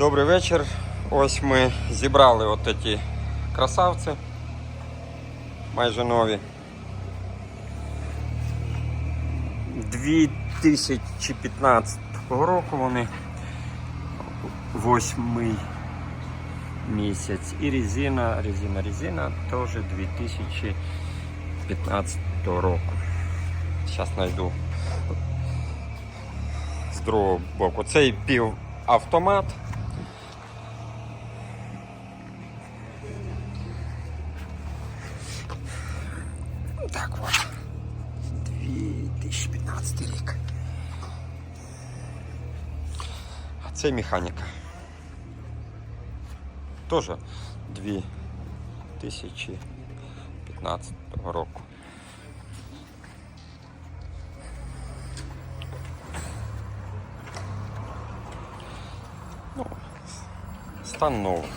Добрий вечір. Ось ми зібрали от ці красавці. Майже нові. 2015 року вони. Восьмий місяць. І резина, резина, резина теж 2015 року. Зараз знайду з другого боку. Цей півавтомат. Так от. 2015 рік. А це механіка. Теж 2015 року. Ну, стан новий.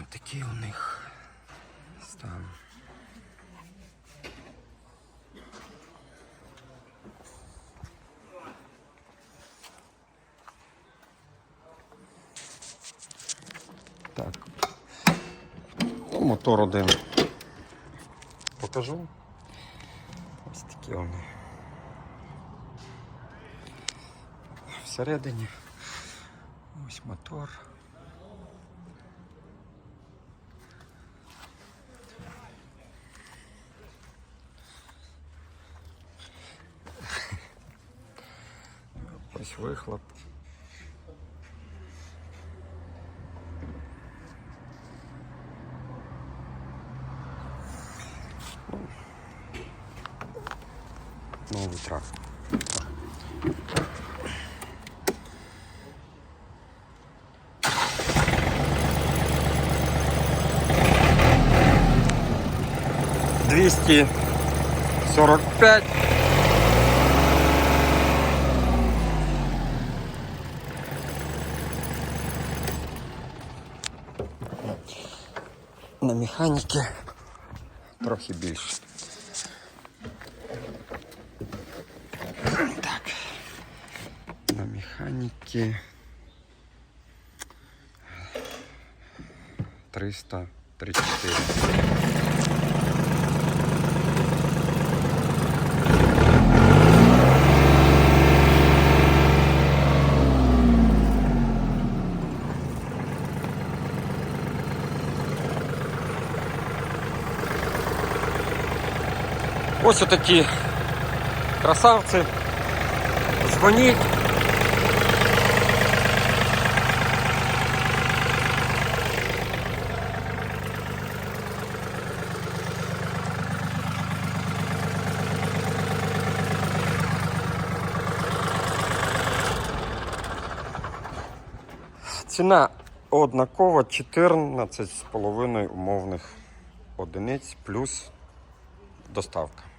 Ось такий у них стан. Так. Ну, мотор один. Покажу. Ось такі вони. Всередині. Ось мотор. Ось вихлоп. Новий трак. Двести сорок пять. На механіки трохи більше. Так. На механіки 334. Ось отакі красавці. Дзвоніть. Ціна однакова 14,5 умовних одиниць плюс доставка.